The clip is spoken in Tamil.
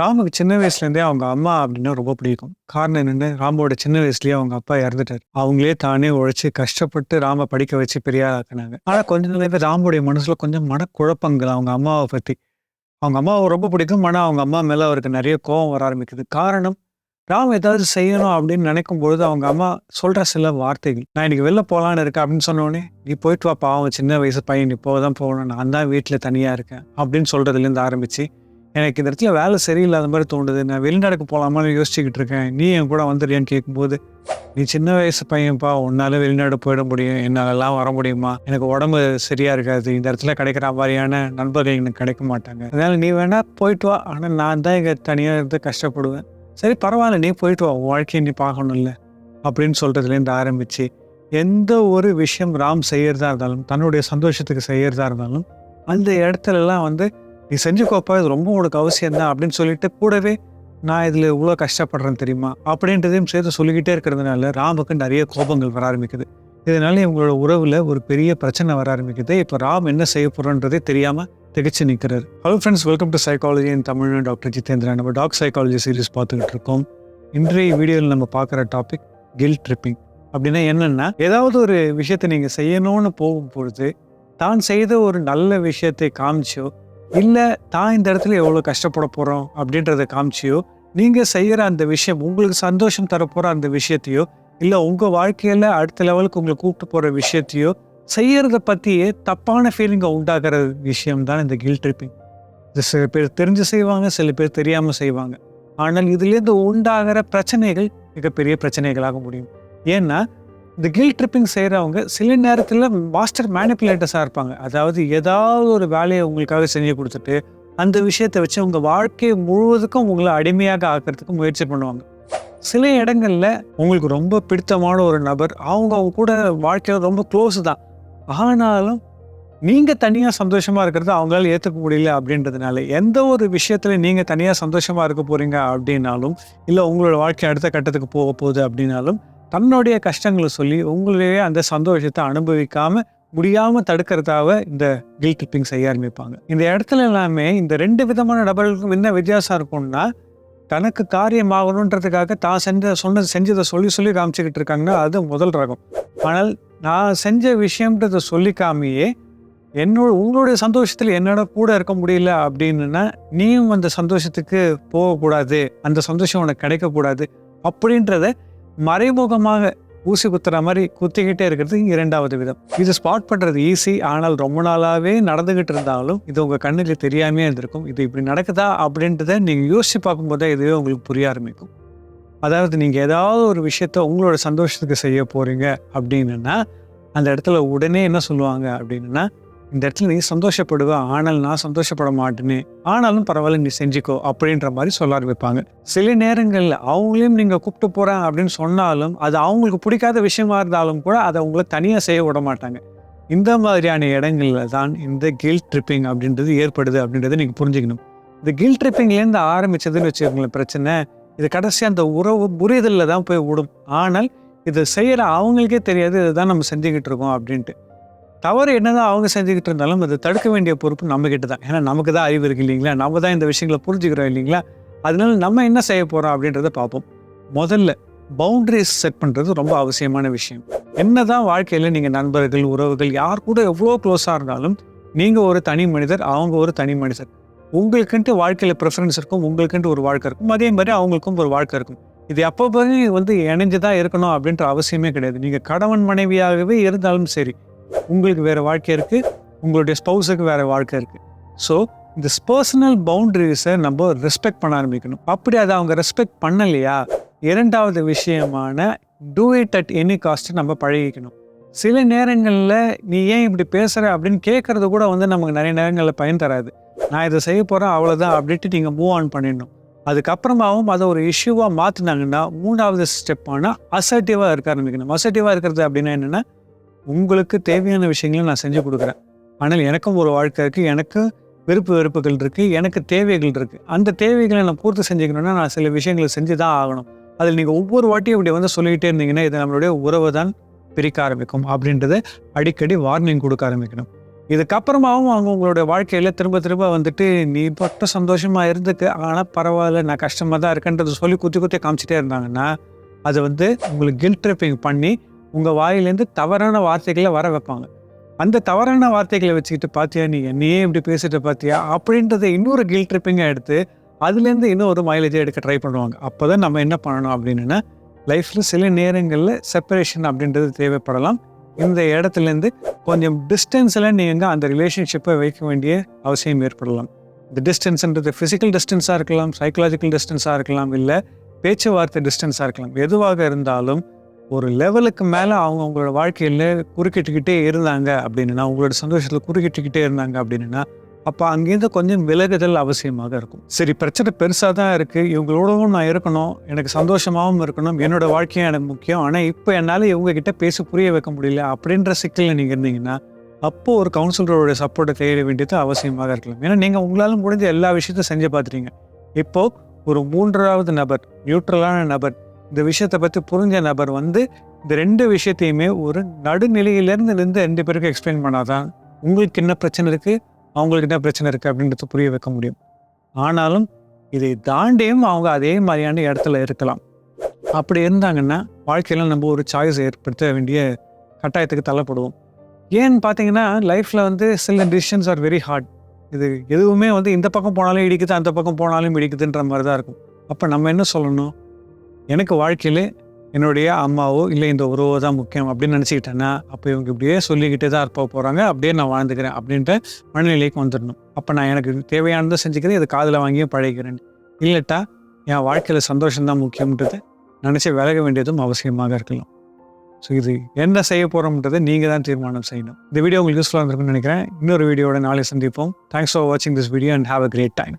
ராமுக்கு சின்ன வயசுலேருந்தே அவங்க அம்மா அப்படின்னா ரொம்ப பிடிக்கும். காரணம் என்னென்னு ராமோட சின்ன வயசுலேயே அவங்க அப்பா இறந்துட்டார். அவங்களே தானே உழைச்சி கஷ்டப்பட்டு ராம படிக்க வச்சு பெரியார் ஆக்கினாங்க. ஆனால் கொஞ்ச நாளாவே ராமுடைய மனசில் கொஞ்சம் மனக்குழப்பங்கள் அவங்க அம்மாவை பற்றி அவங்க அம்மாவை ரொம்ப பிடிக்கும். ஆனால் அவங்க அம்மா மேலே அவருக்கு நிறைய கோபம் வர ஆரம்பிக்குது. காரணம் ராம் ஏதாவது செய்யணும் அப்படின்னு நினைக்கும் பொழுது அவங்க அம்மா சொல்கிற சில வார்த்தைகள் நான் இன்னைக்கு வெளில போகலான்னு இருக்கேன் அப்படின்னு சொன்னோடனே நீ போயிட்டு வா அவன் சின்ன வயசு பையன் இப்போ தான் போகணும். நான் தான் வீட்டில் தனியாக இருக்கேன் அப்படின்னு சொல்கிறதுலேருந்து ஆரம்பித்து எனக்கு இந்த இடத்துல வேலை சரியில்லாத மாதிரி தோணுது. நான் வெளிநாடுக்கு போகலாமான்னு யோசிச்சுக்கிட்டு இருக்கேன். நீ என் கூட வந்துடுறியான்னு கேட்கும்போது நீ சின்ன வயசு பையன்ப்பா உன்னால வெளிநாடு போயிட முடியும். என்னாலெல்லாம் வர முடியுமா? எனக்கு உடம்பு சரியா இருக்காது. இந்த இடத்துல கிடைக்கிற மாதிரியான நண்பர்கள் எனக்கு கிடைக்க மாட்டாங்க. அதனால நீ வேணா போயிட்டு வா. ஆனால் நான் தான் இங்கே தனியாக இருந்து கஷ்டப்படுவேன். சரி பரவாயில்ல. நீ போயிட்டு வா. வாழ்க்கையை நீ பார்க்கணும்ல. அப்படின்னு சொல்கிறதுலேருந்து ஆரம்பித்து எந்த ஒரு விஷயம் ராம் செய்கிறதா இருந்தாலும் தன்னுடைய சந்தோஷத்துக்கு செய்கிறதா இருந்தாலும் அந்த இடத்துலலாம் வந்து நீ செஞ்சுக்கோப்பா இது ரொம்ப உனக்கு அவசியம் தான் அப்படின்னு சொல்லிட்டு கூடவே நான் இதில் இவ்வளோ கஷ்டப்படுறேன் தெரியுமா? அப்படின்றதையும் சேர்த்து சொல்லிக்கிட்டே இருக்கிறதுனால ராமுக்கு நிறைய கோபங்கள் வர ஆரம்பிக்குது. இதனால இவங்களோட உறவில் ஒரு பெரிய பிரச்சனை வர ஆரம்பிக்குது. இப்போ ராம் என்ன செய்ய போகிறோன்றதே தெரியாமல் திகச்சு நிற்கிறார் hello friends welcome to psychology in Tamil doctor Jitendra நம்ம டாக் சைக்காலஜி சீரிஸ் பார்த்துக்கிட்டு இருக்கோம். இன்றைய வீடியோவில் நம்ம பார்க்குற டாபிக் கில் ட்ரிப்பிங் அப்படின்னா என்னென்னா ஏதாவது ஒரு விஷயத்தை நீங்கள் செய்யணும்னு போகும்பொழுது தான் செய்த ஒரு நல்ல விஷயத்தை காமிச்சோ இல்லை தான் இந்த இடத்துல எவ்வளோ கஷ்டப்பட போகிறோம் அப்படின்றத காமிச்சியோ நீங்கள் செய்கிற அந்த விஷயம் உங்களுக்கு சந்தோஷம் தரப்போகிற அந்த விஷயத்தையோ இல்லை உங்கள் வாழ்க்கையில் அடுத்த லெவலுக்கு உங்களை கூப்பிட்டு போகிற விஷயத்தையோ செய்கிறத பற்றியே தப்பான ஃபீலிங்கை உண்டாகிற விஷயம் தான் இந்த கில் ட்ரிப்பிங் இது சில பேர் தெரிஞ்சு செய்வாங்க சில பேர் தெரியாமல் செய்வாங்க. ஆனால் இதுலேருந்து உண்டாகிற பிரச்சனைகள் மிகப்பெரிய பிரச்சனைகளாக முடியும். ஏன்னா இந்த கில் ட்ரிப்பிங் செய்கிறவங்க சில நேரத்தில் மாஸ்டர் மேனிப்புலேட்டர்ஸாக இருப்பாங்க. அதாவது ஏதாவது ஒரு வேலையை உங்களுக்காக செஞ்சு கொடுத்துட்டு அந்த விஷயத்தை வச்சு உங்கள் வாழ்க்கை முழுவதுக்கும் உங்களை அடிமையாக ஆக்கிறதுக்கு முயற்சி பண்ணுவாங்க. சில இடங்களில் உங்களுக்கு ரொம்ப பிடித்தமான ஒரு நபர் அவங்க அவங்க கூட வாழ்க்கையில் ரொம்ப க்ளோஸ் தான். ஆனாலும் நீங்கள் தனியாக சந்தோஷமாக இருக்கிறது அவங்களால ஏற்றுக்க முடியல அப்படின்றதுனால எந்த ஒரு விஷயத்தில் நீங்கள் தனியாக சந்தோஷமாக இருக்க போகிறீங்க அப்படின்னாலும் இல்லை உங்களோட வாழ்க்கை அடுத்த கட்டத்துக்கு போக போகுது அப்படின்னாலும் தன்னுடைய கஷ்டங்களை சொல்லி உங்களுடைய அந்த சந்தோஷத்தை அனுபவிக்காம முடியாம தடுக்கிறதாவ இந்த கில் ட்ரிப்பிங் செய்ய ஆரம்பிப்பாங்க. இந்த இடத்துல எல்லாமே இந்த ரெண்டு விதமான நபர்களுக்கும் என்ன வித்தியாசம் இருக்கும்னா தனக்கு காரியமாகணுன்றதுக்காக தான் செஞ்ச சொன்னது செஞ்சதை சொல்லி சொல்லி காமிச்சுக்கிட்டு இருக்காங்கன்னா அது முதல் ரகம். ஆனால் நான் செஞ்ச விஷயம்ன்றதை சொல்லிக்காமையே என்னோட உங்களுடைய சந்தோஷத்தில் என்னோட கூட இருக்க முடியல அப்படின்னா நீயும் அந்த சந்தோஷத்துக்கு போகக்கூடாது. அந்த சந்தோஷம் உனக்கு கிடைக்கக்கூடாது. அப்படின்றத மறைமுகமாக ஊசி குத்துற மாதிரி குத்திக்கிட்டே இருக்கிறது இரண்டாவது விதம். இது ஸ்பாட் பண்ணுறது ஈஸி ஆனால் ரொம்ப நாளாகவே நடந்துகிட்டு இருந்தாலும் இது உங்கள் கண்ணுக்கு தெரியாமே இருந்திருக்கும். இது இப்படி நடக்குதா அப்படின்றத நீங்கள் யோசிச்சு பார்க்கும்போதே இதுவே உங்களுக்கு புரிய ஆரம்பிக்கும். அதாவது நீங்கள் ஏதாவது ஒரு விஷயத்த உங்களோட சந்தோஷத்துக்கு செய்ய போகிறீங்க அப்படின்னா அந்த இடத்துல உடனே என்ன சொல்லுவாங்க அப்படின்னா இந்த இடத்துல நீ சந்தோஷப்படுவ. ஆனால் நான் சந்தோஷப்பட மாட்டேனே. ஆனாலும் பரவாயில்ல நீ செஞ்சுக்கோ அப்படின்ற மாதிரி சொல்ல ஆரம்பிப்பாங்க. சில நேரங்களில் அவங்களையும் நீங்கள் கூப்பிட்டு போகிறேன் அப்படின்னு சொன்னாலும் அது அவங்களுக்கு பிடிக்காத விஷயமா இருந்தாலும் கூட அதை அவங்கள தனியாக செய்ய விட மாட்டாங்க. இந்த மாதிரியான இடங்கள்ல தான் இந்த கில் ட்ரிப்பிங் அப்படின்றது ஏற்படுது அப்படின்றத நீங்கள் புரிஞ்சுக்கணும். இந்த கில் ட்ரிப்பிங்லேருந்து ஆரம்பிச்சதுன்னு வச்சுக்கோங்களேன் பிரச்சனை. இது கடைசி அந்த உறவு புரிதலில் தான் போய் விடும். ஆனால் இதை செய்கிற அவங்களுக்கே தெரியாது இதை தான் நம்ம செஞ்சுக்கிட்டு இருக்கோம் அப்படின்ட்டு. தவறு என்னதான் அவங்க செஞ்சுக்கிட்டு இருந்தாலும் அதை தடுக்க வேண்டிய பொறுப்பு நம்ம கிட்ட தான் ஏன்னா நமக்கு தான் அறிவு இருக்கு இல்லைங்களா? நம்ம தான் இந்த விஷயங்களை புரிஞ்சுக்கிறோம் இல்லைங்களா? அதனால நம்ம என்ன செய்ய போகிறோம் அப்படின்றத பார்ப்போம். முதல்ல பவுண்டரிஸ் செட் பண்ணுறது ரொம்ப அவசியமான விஷயம். என்னதான் வாழ்க்கையில் நீங்கள் நண்பர்கள் உறவுகள் யார் கூட எவ்வளோ க்ளோஸாக இருந்தாலும் நீங்கள் ஒரு தனி மனிதர் அவங்க ஒரு தனி மனிதர். உங்களுக்குன்ட்டு வாழ்க்கையில் ப்ரிஃபரன்ஸ் இருக்கும் உங்களுக்குன்ட்டு ஒரு வாழ்க்கை இருக்கும். அதே மாதிரி அவங்களுக்கும் ஒரு வாழ்க்கை இருக்கும். இது எப்போ வந்து இணைஞ்சு தான் இருக்கணும் அப்படின்ற அவசியமே கிடையாது. நீங்கள் கணவன் மனைவியாகவே இருந்தாலும் சரி உங்களுக்கு வேறு வாழ்க்கை இருக்குது உங்களுடைய ஸ்பௌஸுக்கு வேறு வாழ்க்கை இருக்குது ஸோ இந்த பர்சனல் பவுண்ட்ரிஸை நம்ம ரெஸ்பெக்ட் பண்ண ஆரம்பிக்கணும். அப்படி அதை அவங்க ரெஸ்பெக்ட் பண்ணலையா? இரண்டாவது விஷயமான do it at any cost நம்ம பழகிக்கணும். சில நேரங்களில் நீ ஏன் இப்படி பேசுகிற அப்படின்னு கேட்குறது கூட வந்து நமக்கு நிறைய நேரங்களில் பயன் தராது. நான் இதை செய்ய போகிறேன் அவ்வளோதான் அப்படின்ட்டு நீங்கள் மூவ் ஆன் பண்ணிடணும். அதுக்கப்புறமாவும் அதை ஒரு இஷ்யூவாக மாற்றினாங்கன்னா மூணாவது ஸ்டெப்பான அசர்ட்டிவாக இருக்க ஆரம்பிக்கணும். அசர்ட்டிவாக இருக்கிறது அப்படின்னா என்னென்னா உங்களுக்கு தேவையான விஷயங்களை நான் செஞ்சு கொடுக்குறேன். ஆனால் எனக்கும் ஒரு வாழ்க்கை இருக்குது எனக்கு விருப்பு வெறுப்புகள் இருக்குது எனக்கு தேவைகள் இருக்குது அந்த தேவைகளை நான் பூர்த்தி செஞ்சுக்கணுன்னா நான் சில விஷயங்களை செஞ்சு தான் ஆகணும். அதில் நீங்கள் ஒவ்வொரு வாட்டியும் இப்படி வந்து சொல்லிக்கிட்டே இருந்தீங்கன்னா இது நம்மளுடைய உறவை தான் பிரிக்க ஆரம்பிக்கும் அப்படின்றத அடிக்கடி வார்னிங் கொடுக்க ஆரம்பிக்கணும். இதுக்கப்புறமாவும் அவங்க உங்களுடைய வாழ்க்கையில் திரும்ப திரும்ப வந்துட்டு நீ மட்டும் சந்தோஷமாக இருந்துக்கு ஆனால் பரவாயில்ல நான் கஷ்டமாக தான் இருக்கேன்றது சொல்லி குத்தி குத்தி காமிச்சிட்டே இருந்தாங்கன்னா அது வந்து உங்களுக்கு கில்ட் ட்ரிப்பிங் பண்ணி உங்கள் வாயிலேருந்து தவறான வார்த்தைகளை வர வைப்பாங்க. அந்த தவறான வார்த்தைகளை வச்சுக்கிட்டு பார்த்தியா நீ என்னையே இப்படி பேசிட்டு பார்த்தியா அப்படின்றத இன்னொரு கில் ட்ரிப்பிங்காக எடுத்து அதுலேருந்து இன்னும் ஒரு மைலேஜை எடுக்க ட்ரை பண்ணுவாங்க. அப்போ தான் நம்ம என்ன பண்ணணும் அப்படின்னா லைஃப்பில் சில நேரங்களில் செப்பரேஷன் அப்படின்றது தேவைப்படலாம். இந்த இடத்துலேருந்து கொஞ்சம் டிஸ்டன்ஸில் நீங்கள் அந்த ரிலேஷன்ஷிப்பை வைக்க வேண்டிய அவசியம் ஏற்படலாம். இந்த டிஸ்டன்ஸ்ன்றது ஃபிசிக்கல் டிஸ்டன்ஸாக இருக்கலாம் சைக்கலாஜிக்கல் டிஸ்டன்ஸாக இருக்கலாம் இல்லை பேச்சுவார்த்தை டிஸ்டன்ஸாக இருக்கலாம். எதுவாக இருந்தாலும் ஒரு லெவலுக்கு மேலே அவங்க அவங்களோட வாழ்க்கையில் குறுக்கிட்டுக்கிட்டே இருந்தாங்க அப்படின்னா அவங்களோட சந்தோஷத்தில் குறுக்கிட்டுக்கிட்டே இருந்தாங்க அப்படின்னா அப்போ அங்கேருந்து கொஞ்சம் விலகுதல் அவசியமாக இருக்கும். சரி பிரச்சனை பெருசாக தான் இருக்குது இவங்களோடவும் நான் இருக்கணும். எனக்கு சந்தோஷமாகவும் இருக்கணும். என்னோட வாழ்க்கையும் எனக்கு முக்கியம். ஆனால் இப்போ என்னால் இவங்ககிட்ட பேச பேசி புரிய வைக்க முடியல அப்படின்ற சிக்கலில் நீங்கள் இருந்தீங்கன்னா அப்போது ஒரு கவுன்சிலரோட சப்போர்ட்டை தேட வேண்டியது அவசியமாக இருக்கலாம். ஏன்னா நீங்கள் உங்களால் முடிஞ்ச எல்லா விஷயத்தையும் செஞ்சு பார்த்துட்டீங்க. இப்போது ஒரு மூன்றாவது நபர் நியூட்ரலான நபர் இந்த விஷயத்தை பற்றி புரிஞ்ச நபர் வந்து இந்த ரெண்டு விஷயத்தையுமே ஒரு நடுநிலையிலேருந்து இருந்து ரெண்டு பேருக்கும் எக்ஸ்பிளைன் பண்ணாதான் உங்களுக்கு என்ன பிரச்சனை இருக்குது அவங்களுக்கு என்ன பிரச்சனை இருக்குது அப்படின்றத புரிய வைக்க முடியும். ஆனாலும் இதை தாண்டியும் அவங்க அதே மாதிரியான இடத்துல இருக்கலாம். அப்படி இருந்தாங்கன்னா வாழ்க்கையில் நம்ம ஒரு சாய்ஸ் ஏற்படுத்த வேண்டிய கட்டாயத்துக்கு தள்ளப்படுவோம். ஏன்னு பார்த்தீங்கன்னா லைஃப்பில் வந்து சில டிசிஷன்ஸ் ஆர் வெரி ஹார்ட் இது எதுவுமே வந்து இந்த பக்கம் போனாலும் இடிக்குது அந்த பக்கம் போனாலும் இடிக்குதுன்ற மாதிரி தான் இருக்கும். அப்போ நம்ம என்ன சொல்லணும்? எனக்கு வாழ்க்கையில் என்னுடைய அம்மாவோ இல்லை இந்த உறவோ தான் முக்கியம் அப்படின்னு நினச்சிக்கிட்டேன்னா அப்போ இவங்க இப்படியே சொல்லிக்கிட்டே தான் இருப்ப போகிறாங்க அப்படியே நான் வாழ்ந்துக்கிறேன் அப்படின்ற மனநிலைக்கு வந்துடணும். அப்போ நான் எனக்கு தேவையானதை செஞ்சுக்கிறேன் இது காதில் வாங்கியும் பழகிக்கிறேன். இல்லட்டா என் வாழ்க்கையில் சந்தோஷம்தான் முக்கியம்ன்றது. நினச்சி விலக வேண்டியதும் அவசியமாக இருக்கலாம். ஸோ இது என்ன செய்ய போகிறோம்ன்றதை நீங்கள் தான் தீர்மானம் செய்யணும். இந்த வீடியோ உங்களுக்கு யூஸ்ஃபுல்லாக இருக்கும்னு நினைக்கிறேன். இன்னொரு வீடியோட நாளை சந்திப்போம். தேங்க்ஸ் ஃபார் வாட்சிங் this video and have a great time